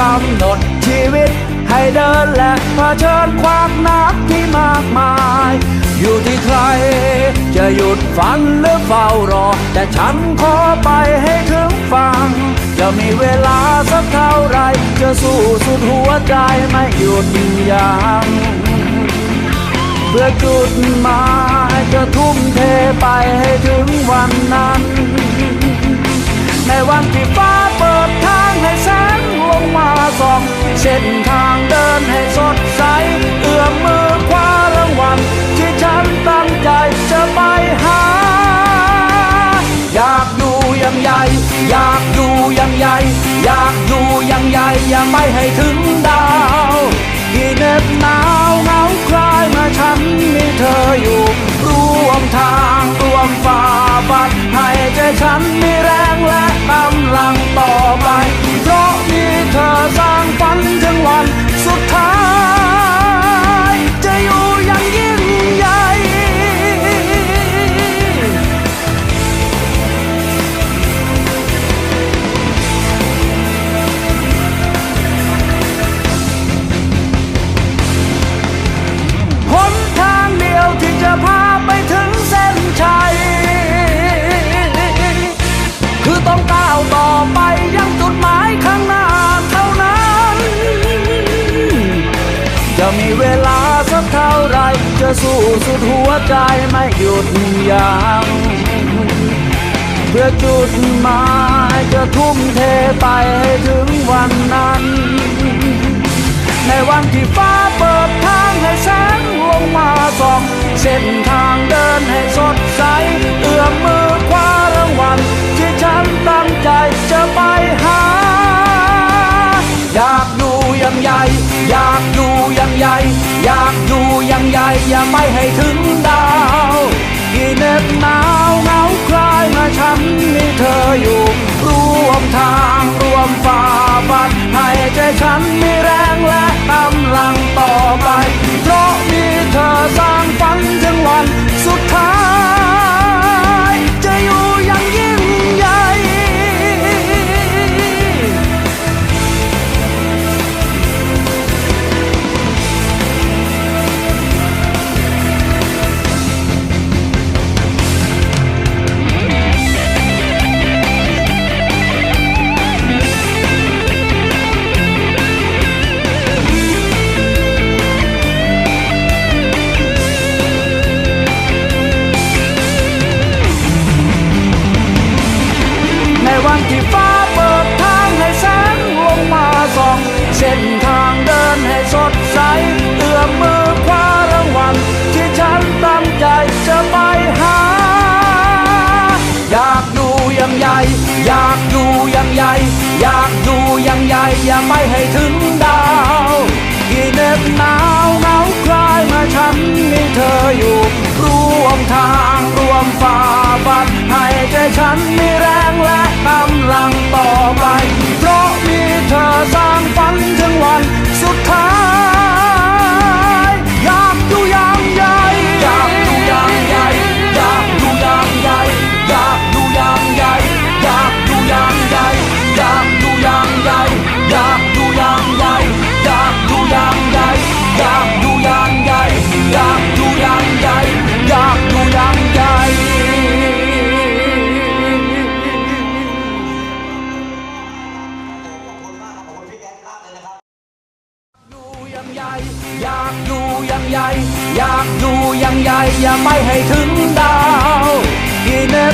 กำหนดชีวิต ให้เดินและเผชิญความหนักที่มากมาย อยู่ที่ใคร จะหยุดฝันหรือเฝ้ารอ แต่ฉันขอไปให้ถึงฟัง จะมีเวลาสักเท่าไร จะสู้สุดหัวใจไม่หยุดยัง้งเพื่อจุดหมายจะทุ่มเทไปให้ถึงวันนั้น ในวันที่ฟ้าเปิด งลงมาส่องเส้นทางเดินให้สดใส เอื้อมมือคว้ารางวัลที่ฉันตั้งใจจะไปหา อยากอยู่อยังใหญ่ อยากอยู่อยังใหญ่ อยากอยู่อยังใหญ่อย่าไม่ให้ถึง จะมีเวลาสักเท่าไร จะสู้สุดหัวใจไม่หยุดยัง้งเพื่อจุดหมายจะทุ่มเทไปให้ถึงวันนั้น ในวันที่ฟ้า và bay hề thương ใหญ่ อยากอยู่อยังใหญ่อย่าไม่ให้ถึงดาวที่เหน็บหนาวเหงาคลายมาฉันมีเธออยู่ ร่วมทางร่วมฝ่าฟันให้ใจฉันมี อยากอยู่อยังใหญ่ อยากอยู่อยังใหญ่ อย่าไม่ให้ถึงดาวที่เหน